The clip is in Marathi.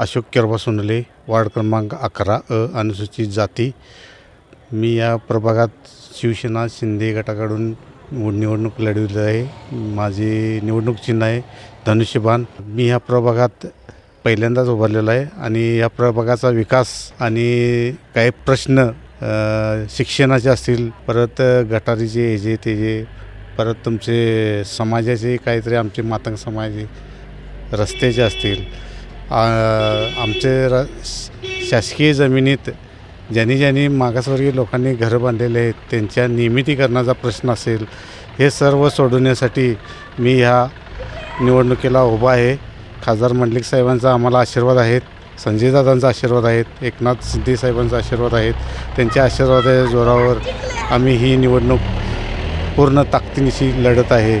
अशोक किरबा सोनले वार्ड क्रमांक अकरा अ अनुसूचित जाती. मी या प्रभागात शिवसेना शिंदे गटाकडून निवडणूक लढवली आहे. माझी निवडणूक चिन्ह आहे धनुष्यबाण. मी ह्या प्रभागात पहिल्यांदाच उभारलेलो आहे आणि या प्रभागाचा विकास आणि काही प्रश्न शिक्षणाचे असतील परत गटारीचे हे जे ते जे परत तुमचे समाजाचे काहीतरी आमचे मातंग समाज रस्त्याचे असतील आमचे र शासकीय जमिनीत ज्यांनी ज्यांनी मागासवर्गीय लोकांनी घरं बांधलेले आहेत त्यांच्या नियमितीकरणाचा प्रश्न असेल हे सर्व सोडवण्यासाठी मी ह्या निवडणुकीला उभा आहे. खासदार मंडलिक साहेबांचा आम्हाला आशीर्वाद आहेत संजयदादांचा आशीर्वाद आहेत एकनाथ शिंदे साहेबांचा आशीर्वाद आहेत. त्यांच्या आशीर्वादाच्या जोरावर आम्ही ही निवडणूक पूर्ण ताकदीनिशी लढत आहे.